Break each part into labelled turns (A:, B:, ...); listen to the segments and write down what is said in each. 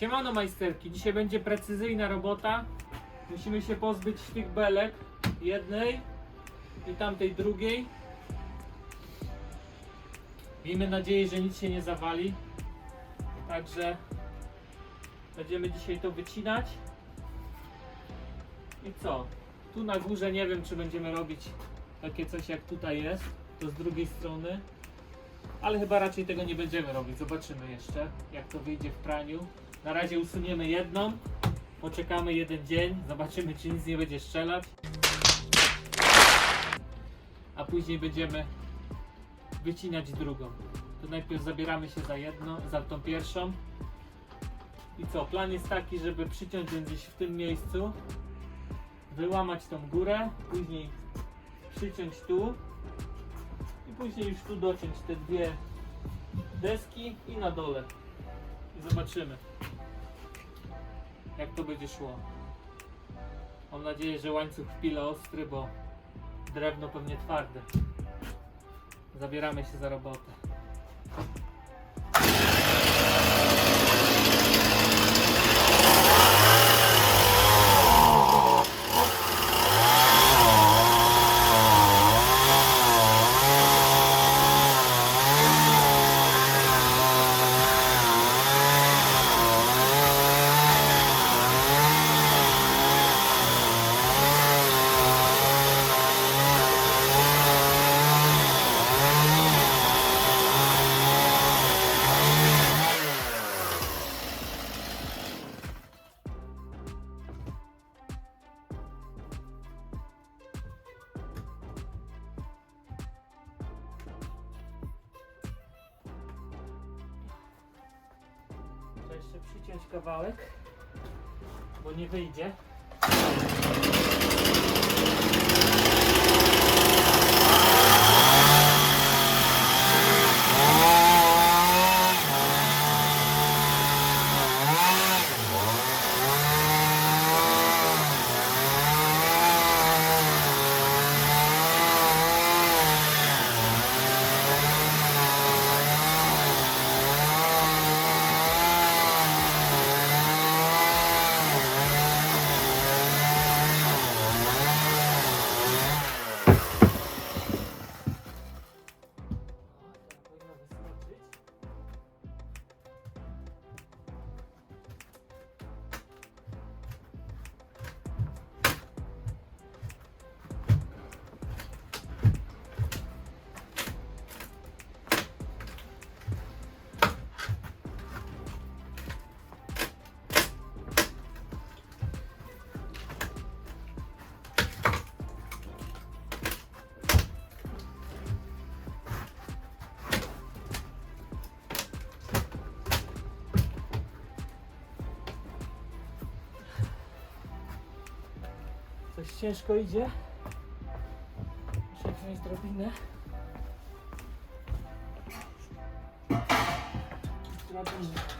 A: Siemano majsterki, dzisiaj będzie precyzyjna robota. Musimy się pozbyć tych belek, jednej i tamtej drugiej. Miejmy nadzieję, że nic się nie zawali. Także będziemy dzisiaj to wycinać. I co? Tu na górze nie wiem, czy będziemy robić takie coś jak tutaj jest. To z drugiej strony. Ale chyba raczej tego nie będziemy robić. Zobaczymy jeszcze, jak to wyjdzie w praniu. Na razie usuniemy jedną. Poczekamy jeden dzień. Zobaczymy, czy nic nie będzie strzelać. A później będziemy wycinać drugą. To najpierw zabieramy się za jedną, za tą pierwszą. I co? Plan jest taki, żeby przyciąć ją gdzieś w tym miejscu. Wyłamać tą górę. Później przyciąć tu. I później już tu dociąć te dwie deski i na dole. I zobaczymy, jak to będzie szło. Mam nadzieję, że łańcuch w pile ostry, bo drewno pewnie twarde. Zabieramy się za robotę. Wyjdzie. Coś ciężko idzie. Muszę wziąć drabinę. Drabinę.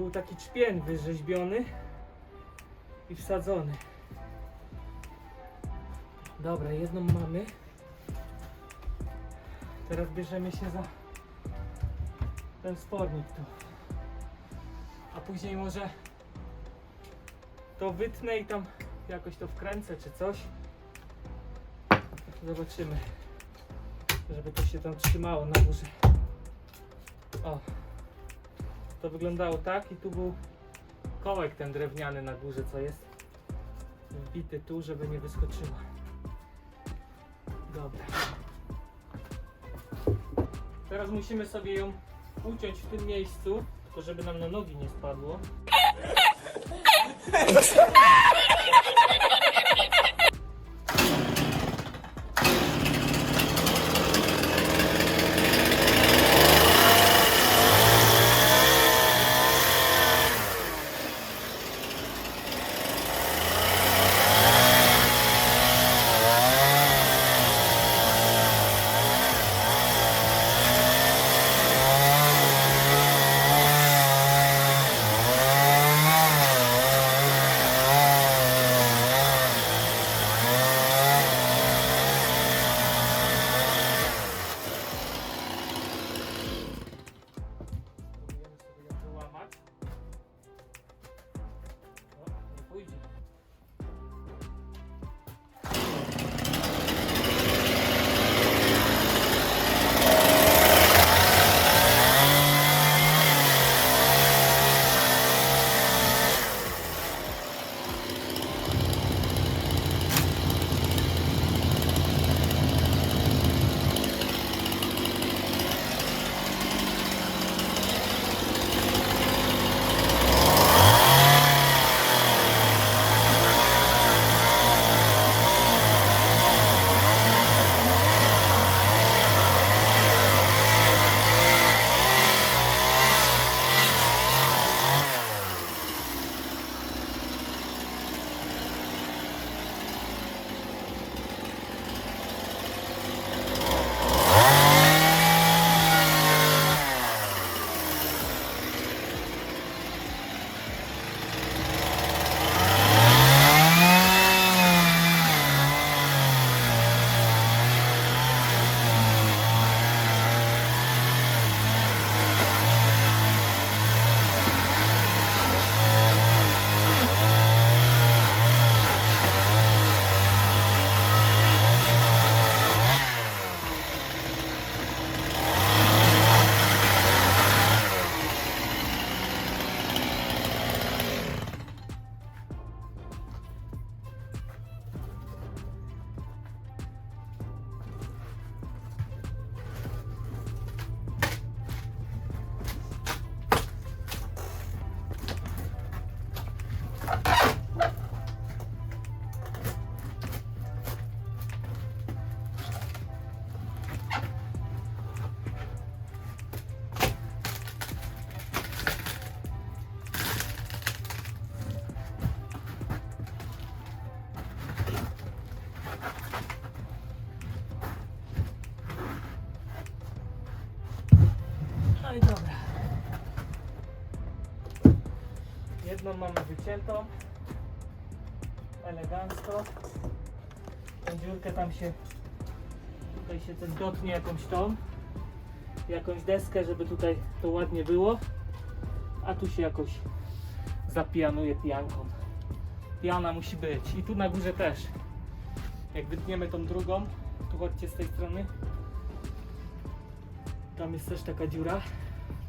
A: Był taki czpień wyrzeźbiony i wsadzony. Dobra, jedną mamy. Teraz bierzemy się za ten spornik tu. A później może to wytnę i tam jakoś to wkręcę czy coś. Zobaczymy, żeby to się tam trzymało na górze. O, to wyglądało tak i tu był kołek ten drewniany na górze, co jest wbity tu, żeby nie wyskoczyła. Dobra. Teraz musimy sobie ją uciąć w tym miejscu, tylko żeby nam na nogi nie spadło. Jedną mamy wyciętą. Elegancko. Tą dziurkę tam się tutaj się ten dotknie jakąś tą jakąś deskę, żeby tutaj to ładnie było. A tu się jakoś zapianuje pianką. Piana musi być. I tu na górze też. Jak wytniemy tą drugą, tu chodźcie z tej strony. Tam jest też taka dziura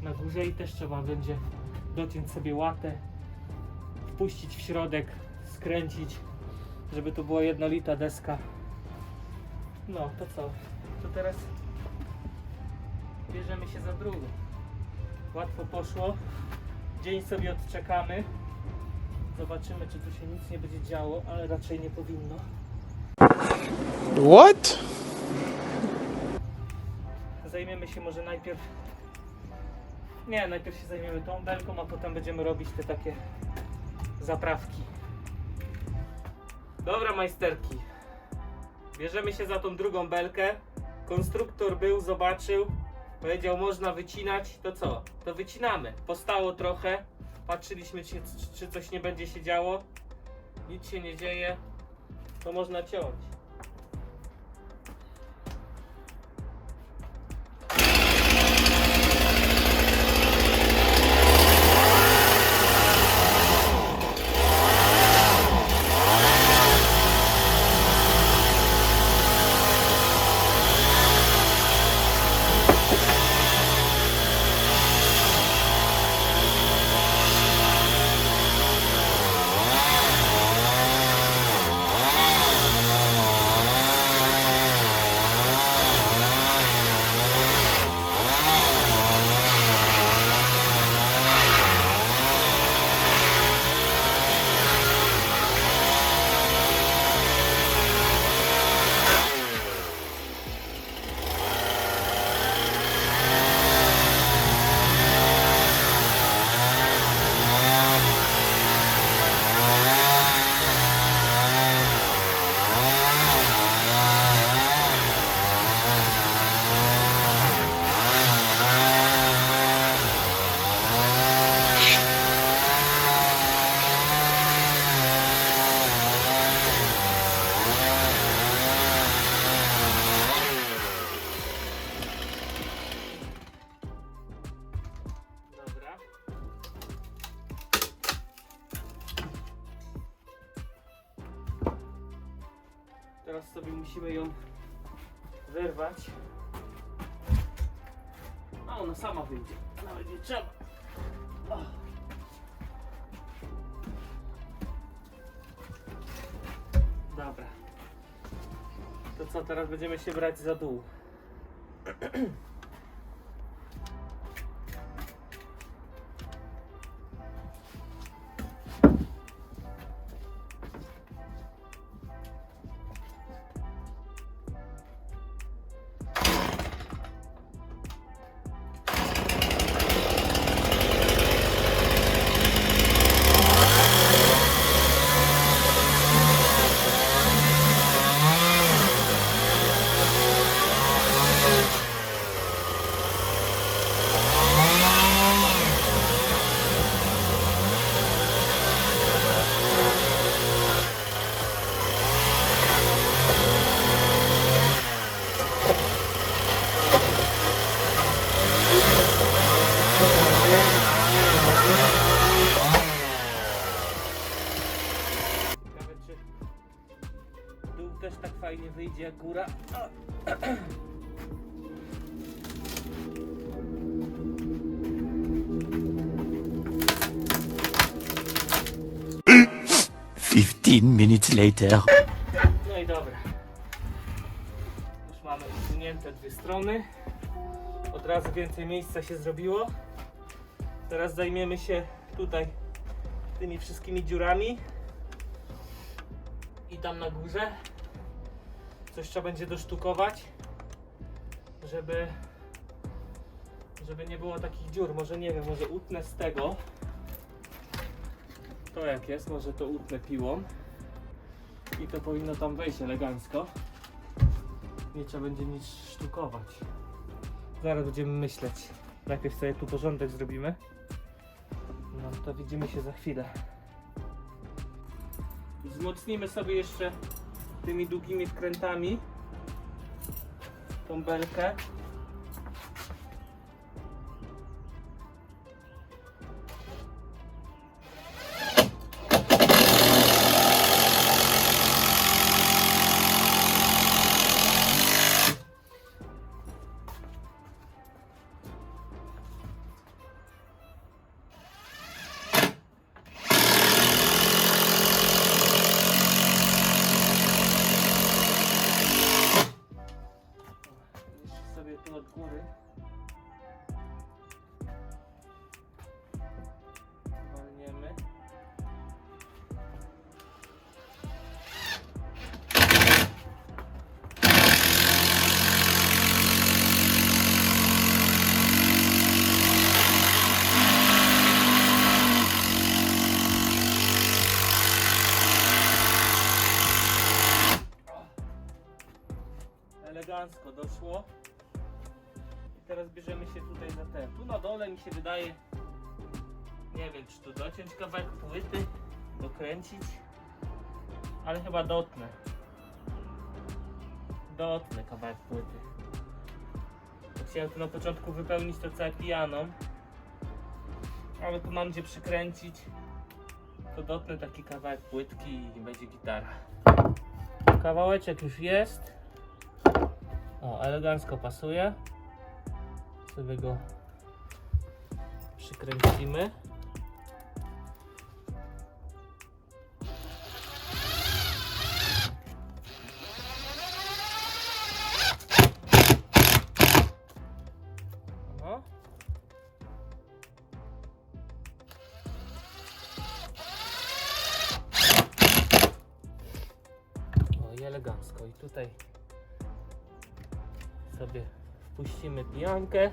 A: na górze i też trzeba będzie dociąć sobie łatę, wpuścić w środek, skręcić, żeby to była jednolita deska. No to co? To teraz bierzemy się za drugą. Łatwo poszło. Dzień sobie odczekamy. Zobaczymy, czy tu się nic nie będzie działo, ale raczej nie powinno.
B: What?
A: Zajmiemy się może najpierw. Nie, najpierw się zajmiemy tą belką, a potem będziemy robić te takie zaprawki. Dobra, majsterki. Bierzemy się za tą drugą belkę. Konstruktor był, zobaczył, powiedział, można wycinać. To co? To wycinamy. Postało trochę. Patrzyliśmy, czy, czy coś nie będzie się działo. Nic się nie dzieje. To można ciąć. Teraz sobie musimy ją wyrwać. A ona sama wyjdzie. Nawet nie trzeba. Dobra. To co, teraz będziemy się brać za dół.
B: minutes later.
A: No i dobra. Już mamy usunięte dwie strony. Od razu więcej miejsca się zrobiło. Teraz zajmiemy się tutaj tymi wszystkimi dziurami. I tam na górze. Coś trzeba będzie dosztukować, żeby żeby nie było takich dziur. Może nie wiem, może utnę z tego. To jak jest, może to utnę piłą. I to powinno tam wejść elegancko. Nie trzeba będzie nic sztukować. Zaraz będziemy myśleć. Najpierw sobie tu porządek zrobimy. No to widzimy się za chwilę. Wzmocnimy sobie jeszcze tymi długimi wkrętami tą belkę. Doszło. I teraz bierzemy się tutaj za ten. Tu na dole mi się wydaje, nie wiem czy tu dociąć kawałek płyty, dokręcić, ale chyba dotnę. Dotnę kawałek płyty. Chciałem tu na początku wypełnić to całe pianą, ale tu mam gdzie przykręcić. To dotnę taki kawałek płytki i będzie gitara. Kawałeczek już jest. O, elegancko pasuje. Sobie go przykręcimy. Elegancko. I tutaj sobie wpuścimy pijankę.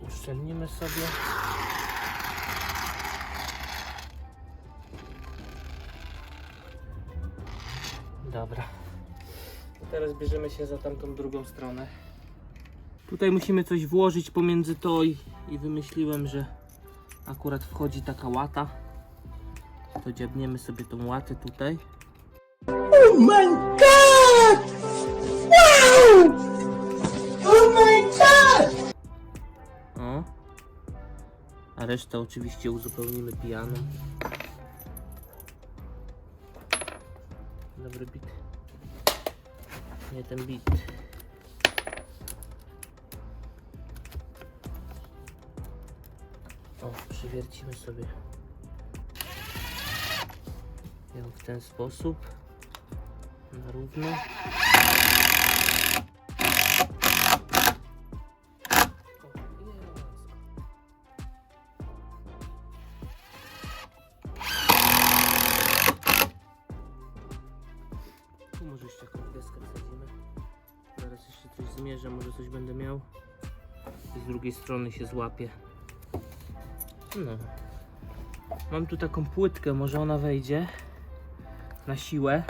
A: Uszczelnimy sobie. Teraz bierzemy się za tamtą drugą stronę. Tutaj musimy coś włożyć pomiędzy to i, i wymyśliłem, że akurat wchodzi taka łata. To dziabniemy sobie tą łatę tutaj.
C: Oh my god! Wow! Oh my god!
A: O. A resztę oczywiście uzupełnimy pianą. Dobry bit. Nie ten bit. O, przywiercimy sobie ją w ten sposób. Na równo. Zmierzę, może coś będę miał. I z drugiej strony się złapie. No. Mam tu taką płytkę, może ona wejdzie na siłę.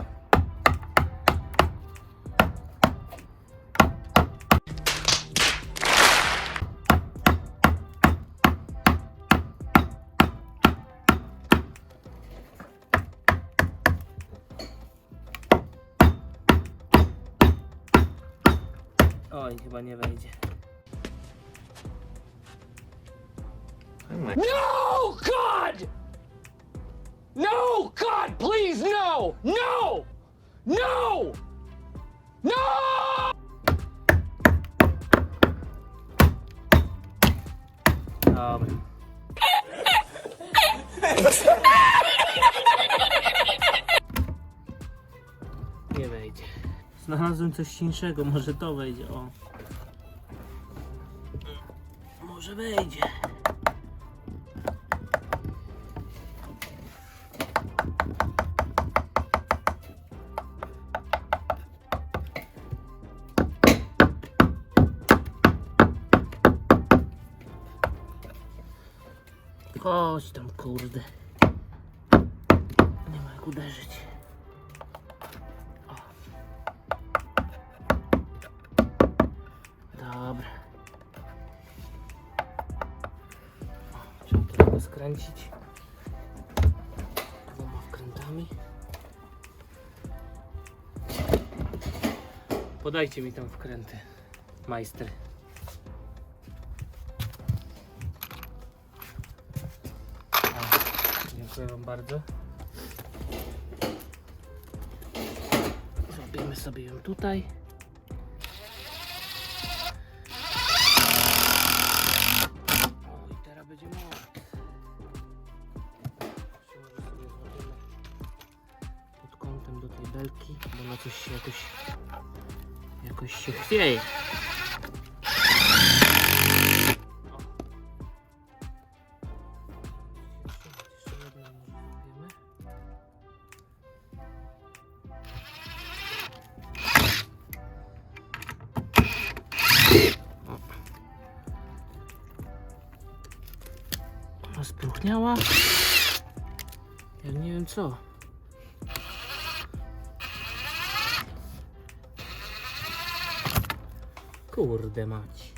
A: Oj, chyba nie wejdzie.
D: No, God! No, God, please, no! No! No! No!
A: Coś cieńszego, może to wejdzie. O. Może wejdzie. Chodź tam, kurde. Nie ma jak uderzyć. Skręcić. Dwoma wkrętami. Podajcie mi tam wkręty, majster. O, Dziękuję Wam bardzo. Zrobimy sobie ją tutaj. Coś jakoś jakoś się chwieje. Kurde mać.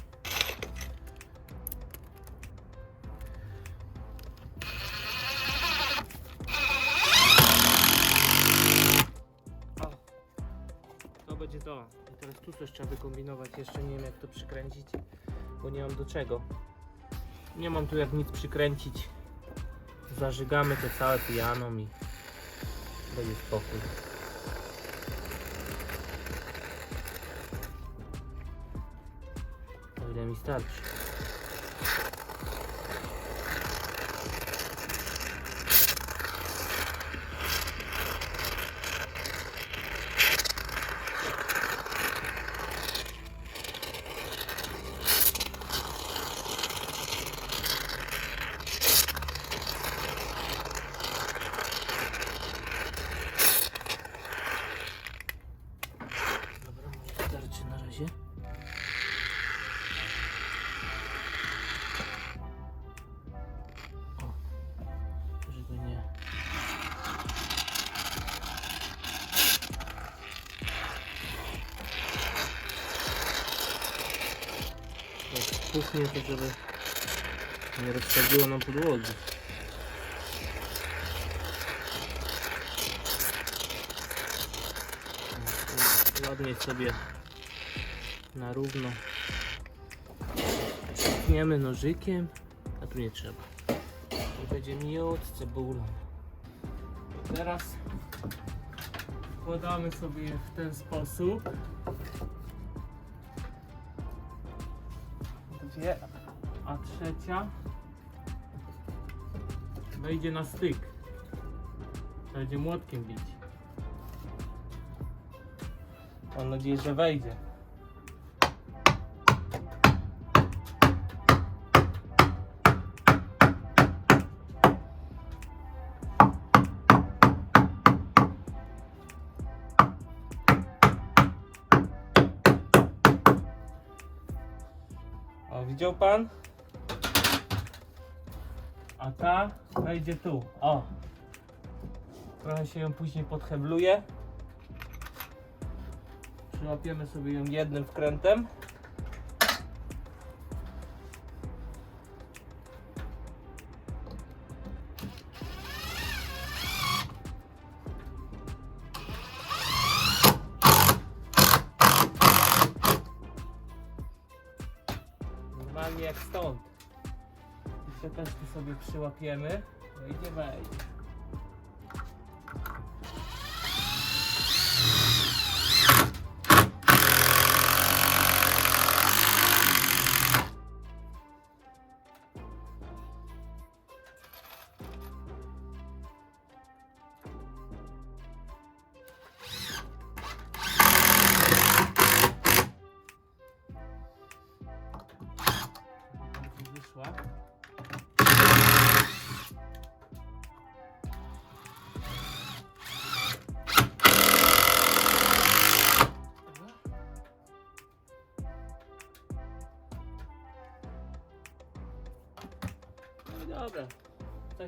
A: To będzie to. I teraz tu coś trzeba wykombinować. Jeszcze nie wiem jak to przykręcić, bo nie mam do czego. Nie mam tu jak nic przykręcić. Zażygamy to całe pijaną i będzie spokój. Starczy. Kuchnię, to żeby nie rozsadziło nam podłogi. Ładnie sobie na równo tniemy nożykiem, a tu nie trzeba. I będzie miód cebulą. Teraz wkładamy sobie w ten sposób. A trzecia wejdzie na styk. Trzeba będzie młotkiem bić. Mam nadzieję, że wejdzie. Widział pan? A ta wejdzie tu. O. Trochę się ją później podhebluje. Przyłapiemy sobie ją jednym wkrętem. Przyłapiemy. Wejdzie, wejdzie.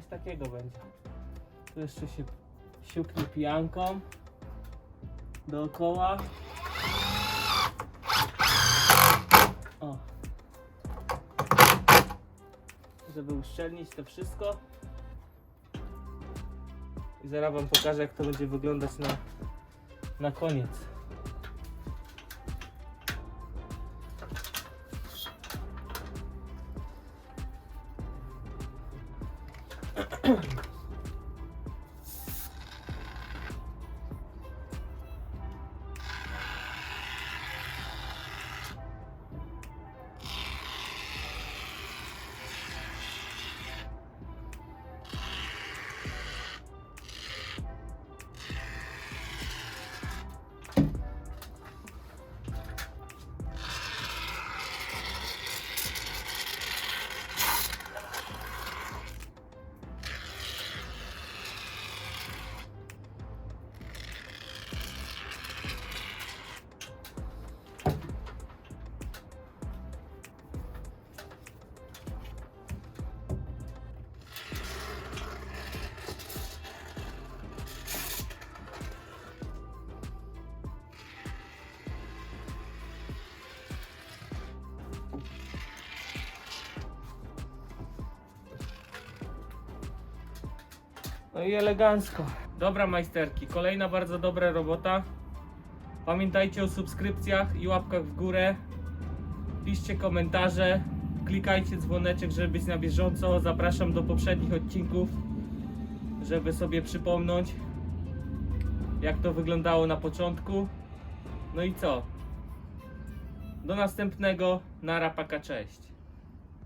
A: Coś takiego będzie. Tu jeszcze się siuknie pijanką dookoła. O. Żeby uszczelnić to wszystko. I zaraz wam pokażę jak to będzie wyglądać na, na koniec. No i elegancko. Dobra majsterki, kolejna bardzo dobra robota. Pamiętajcie o subskrypcjach i łapkach w górę. Piszcie komentarze, klikajcie dzwoneczek, żeby być na bieżąco. Zapraszam do poprzednich odcinków, żeby sobie przypomnieć, jak to wyglądało na początku. No i co? Do następnego. Na rapaka, cześć.